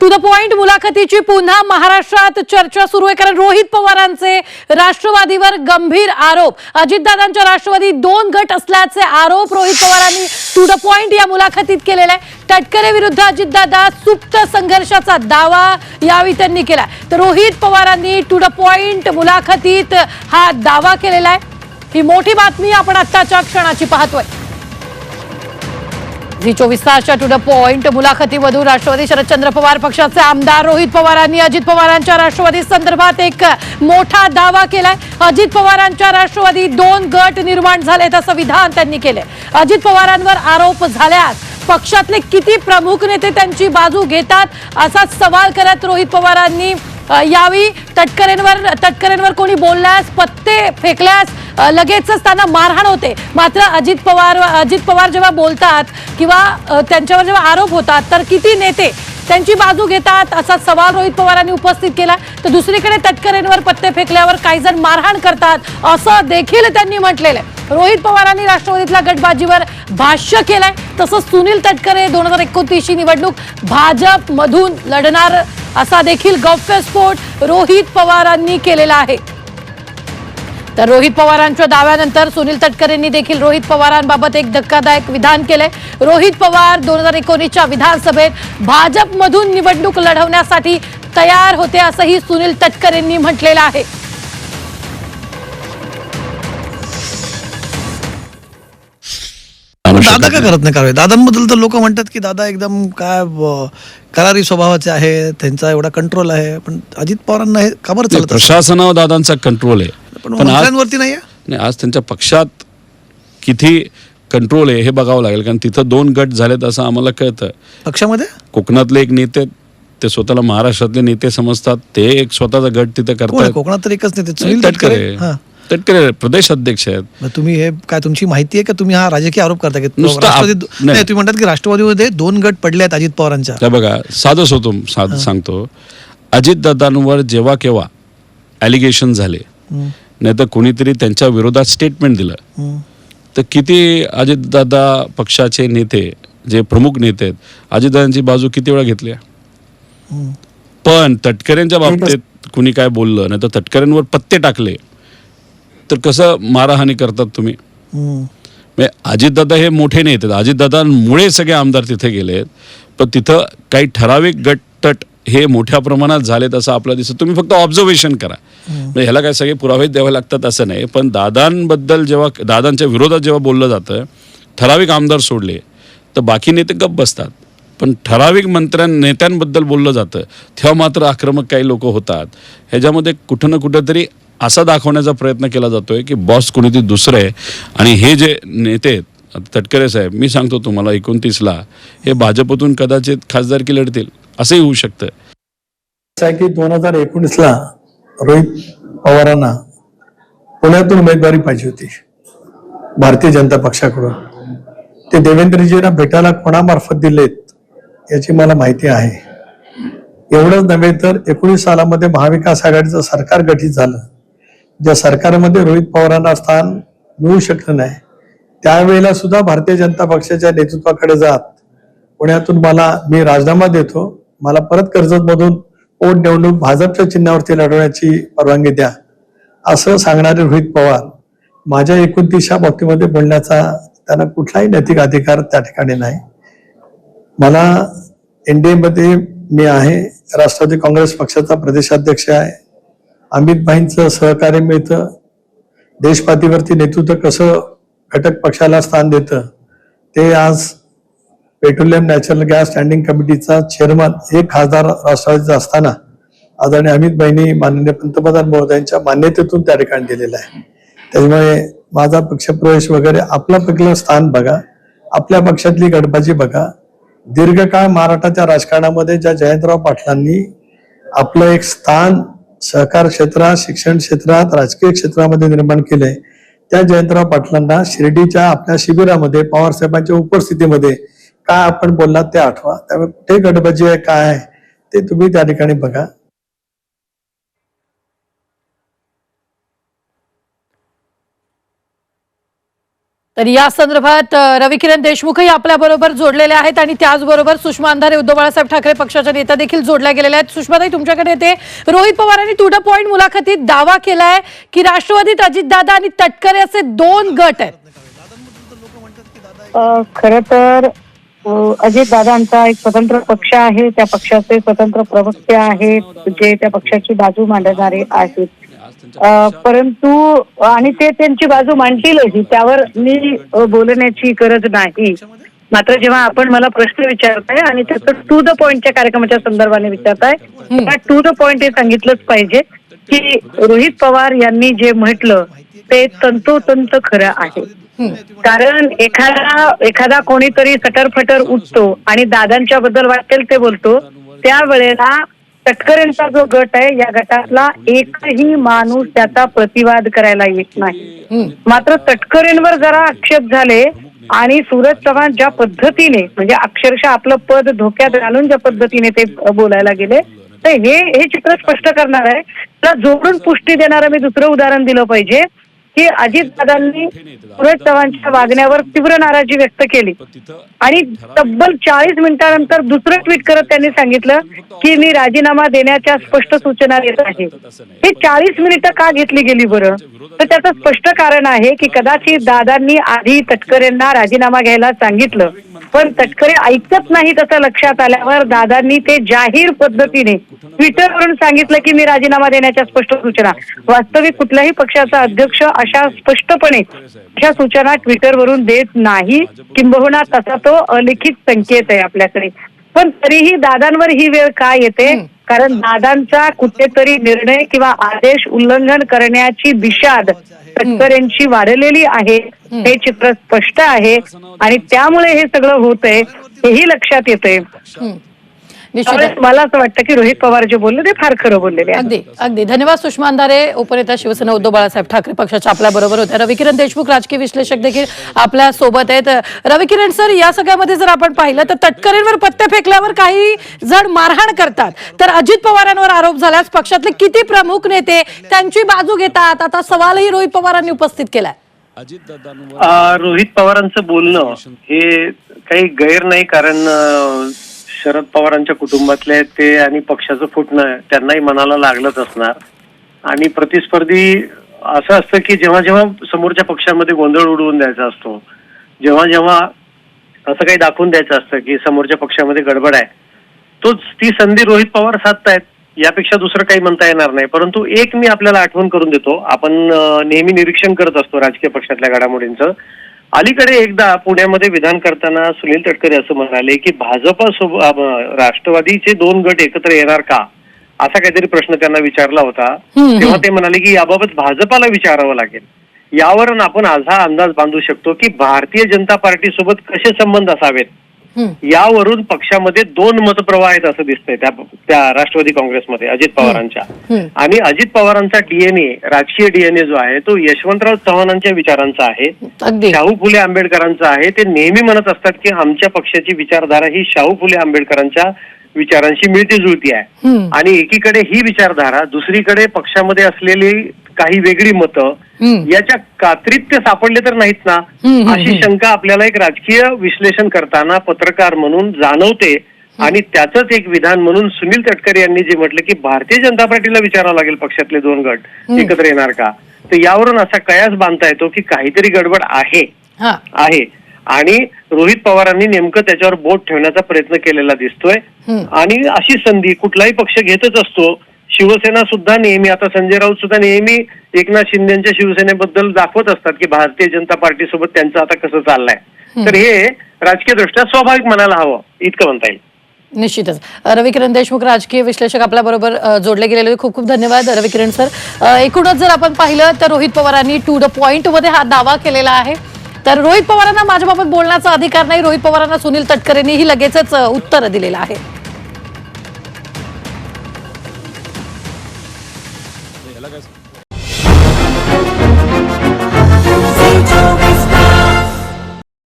To the point मुलाखतीची पुन्हा महाराष्ट्रात चर्चा सुरू आहे. कारण रोहित पवारांचे राष्ट्रवादीवर गंभीर आरोप. अजितदादांच्या राष्ट्रवादी दोन गट असल्याचे आरोप रोहित पवारांनी टू द पॉइंट या मुलाखतीत केलेला आहे. तटकरे विरुद्ध अजितदादा सुप्त संघर्षाचा दावा यावेळी त्यांनी केला तर रोहित पवारांनी टू द पॉइंट मुलाखतीत हा दावा केलेला आहे. ही मोठी बातमी आपण आत्ताच्या क्षणाची पाहतोय. झी चोवीस तासच्या टू द पॉइंट मुलाखतीमधून राष्ट्रवादी शरदचंद्र पवार पक्षाचे आमदार रोहित पवारांनी अजित पवारांच्या राष्ट्रवादी संदर्भात एक मोठा दावा केलाय. अजित पवारांच्या राष्ट्रवादी दोन गट निर्माण झालेत असं विधान त्यांनी केलंय. अजित पवारांवर आरोप झाल्यास पक्षातले किती प्रमुख नेते त्यांची बाजू घेतात असा सवाल करत रोहित पवारांनी यावेळी तटकरेंवर तटकरेंवर कोणी बोलल्यास पत्ते फेकल्यास लगेचच त्यांना मारहाण होते. मात्र अजित पवार अजित पवार जेव्हा बोलतात किंवा त्यांच्यावर जेव्हा आरोप होतात तर किती नेते त्यांची बाजू घेतात असा सवाल रोहित पवारांनी उपस्थित केला. तर दुसरीकडे तटकरेंवर पत्ते फेकल्यावर काही जण मारहाण करतात असं देखील त्यांनी म्हटलेलं आहे. रोहित पवारांनी राष्ट्रवादीतल्या गटबाजीवर भाष्य केलंय. तसंच सुनील तटकरे दोन हजार एकोणतीसची निवडणूक भाजपमधून लढणार असा देखील गौप्यस्फोट रोहित पवारांनी केलेला आहे. तर रोहित पवारांच्या दाव्यानंतर सुनील तटकरेंनी देखील रोहित पवारांबाबत एक धक्कादायक विधान केलंय रोहित पवार दोन हजार एकोणीसच्या विधानसभेत भाजपमधून निवडणूक लढवण्यासाठी तयार होते असंही सुनील तटकरेंनी म्हटलेलं आहे दादा का. करत नाही कारवाई दादांबद्दल तर लोक म्हणतात की दादा एकदम काय करारी स्वभावाचे आहे त्यांचा एवढा कंट्रोल आहे पण अजित पवारांना हे का बरं चालत? प्रशासनावर दादांचा कंट्रोल आहे पण आज मंत्र्यांवरती नाही आहे? नाही आज त्यांच्या पक्षात किती कंट्रोल आहे हे बघावं लागेल. कारण तिथं दोन गट झालेत असं आम्हाला कळतं. पक्षामध्ये? कोकणातले एक नेते ते स्वतःला महाराष्ट्रातले नेते समजतात. ते एक स्वतःचा गट तिथं कोण आहे? करतात. कोकणात तर एकच नाही ते नाही, सुनील तटकरे. तटकरे. हा. तटकरे प्रदेश अध्यक्ष आहेत. मग तुम्ही हे काय तुमची माहिती आहे का? तुम्ही हा राजकीय आरोप करता की नुसतं आप- राष्ट्रवादी नाही. नाही तुम्ही म्हणतात की राष्ट्रवादीमध्ये दोन गट पडले आहेत अजित पवारांच्या. त्या बघा साधंच होतो साध सांगतो. अजितदादांवर जेव्हा केव्हा ॲलिगेशन झाले हम्म, नाही तर कोणीतरी त्यांच्या विरोधात स्टेटमेंट दिलं. तर किती अजितदादा पक्षाचे नेते जे प्रमुख नेते आहेत अजितदादांची बाजू किती वेळा घेतली. पण तटकऱ्यांच्या बाबतीत कुणी काय बोललं नाही तर तटकऱ्यांवर पत्ते टाकले तर कसं मारहाणी करतात तुम्ही. म्हणजे अजितदादा हे मोठे नेते अजितदादांमुळे सगळे आमदार तिथे गेलेत पण तिथं काही ठराविक गट तट हे मोठ्या प्रमाणात झालेत असं आपलं दिसतं तुम्ही फक्त ऑब्झर्वेशन करा म्हणजे ह्याला काय सगळे पुरावे द्यावे लागतात असं नाही. पण दादांबद्दल जेव्हा दादांच्या विरोधात जेव्हा बोललं जातं ठराविक आमदार सोडले तर बाकी नेते गप्प बसतात. पण ठराविक मंत्र्यां नेत्यांबद्दल बोललं जातं तेव्हा मात्र आक्रमक काही लोक होतात. ह्याच्यामध्ये कुठं ना कुठंतरी असा दाखवण्याचा प्रयत्न केला जातोय की बॉस कोणीतरी दुसरं आहे. आणि हे जे नेते आहेत तटकरे साहेब मी सांगतो तुम्हाला एकोणतीसला हे भाजपतून कदाचित खासदारकी लढतील असंही होऊ शकतं. की दोन हजार एकोणीसला रोहित पवारांना पुण्यातून उमेदवारी पाहिजे होती. भारतीय जनता पक्षाकडून. ते देवेंद्रजींना भेटायला कोणामार्फत दिलेत याची मला माहिती आहे. एवढंच नव्हे तर एकोणीस सालामध्ये महाविकास आघाडीचं सरकार गठीत झालं. ज्या सरकारमध्ये रोहित पवारांना स्थान मिळू शकलं नाही त्यावेळेला सुद्धा भारतीय जनता पक्षाच्या नेतृत्वाकडे जात पुण्यातून मला मी राजीनामा देतो मला परत कर्जतमधून पोटनिवडणूक भाजपच्या चिन्हावरती लढवण्याची परवानगी द्या. असं सांगणारे रोहित पवार माझ्या एकोणतीसच्या बाबतीमध्ये बोलण्याचा त्यांना कुठलाही नैतिक अधिकार त्या ठिकाणी नाही. मला एन डी एमध्ये मी आहे राष्ट्रवादी काँग्रेस पक्षाचा प्रदेशाध्यक्ष आहे. अमित भाईंचं सहकार्य मिळतं. देशपातीवरती नेतृत्व कसं घटक पक्षाला स्थान देतं ते आज पेट्रोलियम नॅचरल गॅस स्टँडिंग कमिटीचा चेअरमन एक खासदार राष्ट्रवादीचा असताना आदरणीय अमित भाईंनी माननीय पंतप्रधान महोदयांच्या मान्यतेतून त्या ठिकाणी दिलेला आहे त्याच्यामुळे माझा पक्षप्रवेश वगैरे आपलं पकडलं स्थान बघा आपल्या पक्षातली गडबाजी बघा. दीर्घकाळ मराठाच्या राजकारणामध्ये ज्या जयंतराव पाटलांनी आपलं एक स्थान सहकार क्षेत्रात शिक्षण क्षेत्रात राजकीय क्षेत्रामध्ये निर्माण केलंय त्या जयंतराव पाटलांना शिर्डीच्या आपल्या शिबिरामध्ये पवार साहेबांच्या उपस्थितीमध्ये काय आपण बोललात ते आठवा. त्यामुळे कुठे गडबजी आहे काय आहे ते तुम्ही त्या ठिकाणी बघा. तर या संदर्भात रविकिरण देशमुखही आपल्या बरोबर जोडलेले आहेत आणि त्याचबरोबर सुषमा अंधारे उद्धव बाळासाहेब ठाकरे पक्षाच्या नेत्या देखील जोडल्या गेलेल्या आहेत. सुषमाताई तुमच्याकडे येते. रोहित पवारांनी टू द पॉइंट मुलाखतीत दावा केलाय की राष्ट्रवादीत अजितदादा आणि तटकरे असे दोन गट आहेत. खर तर अजित दादांचा एक स्वतंत्र पक्ष आहे. त्या पक्षाचे स्वतंत्र प्रवक्ते आहेत. जे त्या पक्षाची बाजू मांडणारे आहेत. परंतु आणि ते त्यांची बाजू मांडतीलही. त्यावर मी बोलण्याची गरज नाही. मात्र जेव्हा आपण मला प्रश्न विचारताय आणि त्याचं टू द पॉइंटच्या कार्यक्रमाच्या संदर्भाने विचारताय टू द पॉइंट हे सांगितलंच पाहिजे. की रोहित पवार यांनी जे म्हटलं ते तंतोतंत खरं आहे. कारण एखादा एखादा कोणीतरी सटरफटर उठतो आणि दादांच्या बद्दल वाटेल ते बोलतो त्यावेळेला तटकरेंचा जो गट आहे या गटातला एकही माणूस त्याचा प्रतिवाद करायला येत नाही. मात्र तटकरेंवर जरा आक्षेप झाले आणि सूरज चव्हाण ज्या पद्धतीने म्हणजे अक्षरशः आपलं पद धोक्यात घालून ज्या पद्धतीने ते बोलायला गेले तर हे हे चित्र स्पष्ट करणार आहे. त्याला जोडून पुष्टी देणारं मी दुसरं उदाहरण दिलं पाहिजे की अजितदादांनी सुरज चव्हाणच्या वागण्यावर तीव्र नाराजी व्यक्त केली. आणि तब्बल चाळीस मिनिटानंतर दुसरं ट्विट करत त्यांनी सांगितलं की मी राजीनामा देण्याच्या स्पष्ट सूचना देत आहे. हे चाळीस मिनिटं का घेतली गेली बरं? तर त्याचं स्पष्ट कारण आहे की कदाचित दादांनी आधी तटकरेंना राजीनामा घ्यायला सांगितलं. पण तटकरे ऐकत नाही तसं लक्षात आल्यावर दादांनी ते जाहीर पद्धतीने ट्विटरवरून सांगितलं की मी राजीनामा देण्याच्या स्पष्ट सूचना. वास्तविक कुठल्याही पक्षाचा अध्यक्ष अशा स्पष्टपणे अशा सूचना ट्विटरवरून देत नाही. किंबहुना तसा तो अलिखित संकेत आहे आपल्याकडे. पण तरीही दादांवर ही वेळ काय येते? कारण दादांचा कुठेतरी निर्णय किंवा आदेश उल्लंघन करण्याची दिशाद तटकरेंची वाढलेली आहे. हे चित्र स्पष्ट आहे. आणि त्यामुळे हे सगळं होत आहे हेही लक्षात येतंय. निश्चित मला असं वाटतं की रोहित पवार जे बोलले ते फार खरं बोललेले आहे अगदी अगदी. धन्यवाद सुषमा अंधारे उपनेता शिवसेना उद्धव बाळासाहेब ठाकरे पक्षाच्या आपल्या बरोबर होत्या. रविकिरण देशमुख राजकीय विश्लेषक देखील आपल्यासोबत आहेत. रविकिरण सर या सगळ्यामध्ये जर आपण पाहिलं तर तटकरेंवर पत्ते फेकल्यावर काही जण मारहाण करतात. तर अजित पवारांवर आरोप झाल्यास पक्षातले किती प्रमुख नेते त्यांची बाजू घेतात? आता सवालही रोहित पवारांनी उपस्थित केलाय. रोहित पवारांचं बोलणं हे काही गैर नाही कारण शरद पवारांच्या कुटुंबातले आहेत ते आणि पक्षाचं फुटणं त्यांनाही मनाला लागलंच असणार. आणि प्रतिस्पर्धी असं असतं की जेव्हा जेव्हा समोरच्या पक्षामध्ये गोंधळ उडवून द्यायचा असतो जेव्हा जेव्हा असं काही दाखवून द्यायचं असतं की समोरच्या पक्षामध्ये गडबड आहे तोच ती संधी रोहित पवार साधतायत यापेक्षा दुसरं काही म्हणता येणार नाही. परंतु एक मी आपल्याला आठवण करून देतो आपण नेहमी निरीक्षण करत असतो राजकीय पक्षातल्या घडामोडींचं अलीकडे एकदा पुण्यामध्ये विधान करताना सुनील तटकरे असं म्हणाले की भाजपा सोबत राष्ट्रवादीचे दोन गट एकत्र येणार का? असा काहीतरी प्रश्न त्यांना विचारला होता. तेव्हा ते म्हणाले की याबाबत भाजपाला विचारावं लागेल. यावरून आपण आज हा अंदाज बांधू शकतो की भारतीय जनता पार्टी सोबत कसे संबंध असावेत? यावरून पक्षामध्ये दोन मतप्रवाह आहेत असं दिसतंय त्या त्या राष्ट्रवादी काँग्रेसमध्ये अजित पवारांच्या. आणि अजित पवारांचा डीएनए राजकीय डीएनए जो आहे तो यशवंतराव चव्हाणांच्या विचारांचा आहे. शाहू फुले आंबेडकरांचा आहे. ते नेहमी म्हणत असतात की आमच्या पक्षाची विचारधारा ही शाहू फुले आंबेडकरांच्या विचारांशी मिळती जुळती आहे आणि एकीकडे ही विचारधारा दुसरीकडे पक्षामध्ये असलेली काही वेगळी मतं याच्या कात्रीत ते सापडले तर नाहीत ना? अशी शंका आपल्याला एक राजकीय विश्लेषण करताना पत्रकार म्हणून जाणवते. आणि त्याचंच एक विधान म्हणून सुनील तटकरे यांनी जे म्हटलं की भारतीय जनता पार्टीला विचारावं लागेल पक्षातले दोन गट एकत्र येणार का? तर यावरून असा कयास बांधता येतो की काहीतरी गडबड आहे. आहे. आणि रोहित पवारांनी नेमकं त्याच्यावर बोट ठेवण्याचा प्रयत्न केलेला दिसतोय. आणि अशी संधी कुठलाही पक्ष घेतच असतो. शिवसेना सुद्धा नेहमी आता संजय राऊत सुद्धा नेहमी एकनाथ शिंदेच्या शिवसेनेबद्दल दाखवत असतात की भारतीय जनता पार्टी सोबत त्यांचं आता कसं चाललंय. तर हे राजकीय दृष्ट्या स्वाभाविक म्हणायला हवं इतकं म्हणता येईल. निश्चितच. रविकिरण देशमुख राजकीय विश्लेषक आपल्या बरोबर जोडले गेलेले. खूप खूप धन्यवाद रविकिरण सर. एकूणच जर आपण पाहिलं तर रोहित पवारांनी टू द पॉइंटमध्ये हा दावा केलेला आहे. तर रोहित पवारांना माझ्याबाबत बोलण्याचा अधिकार नाही. रोहित पवारांना सुनील तटकरेंनीही लगेचच उत्तर दिलेलं आहे.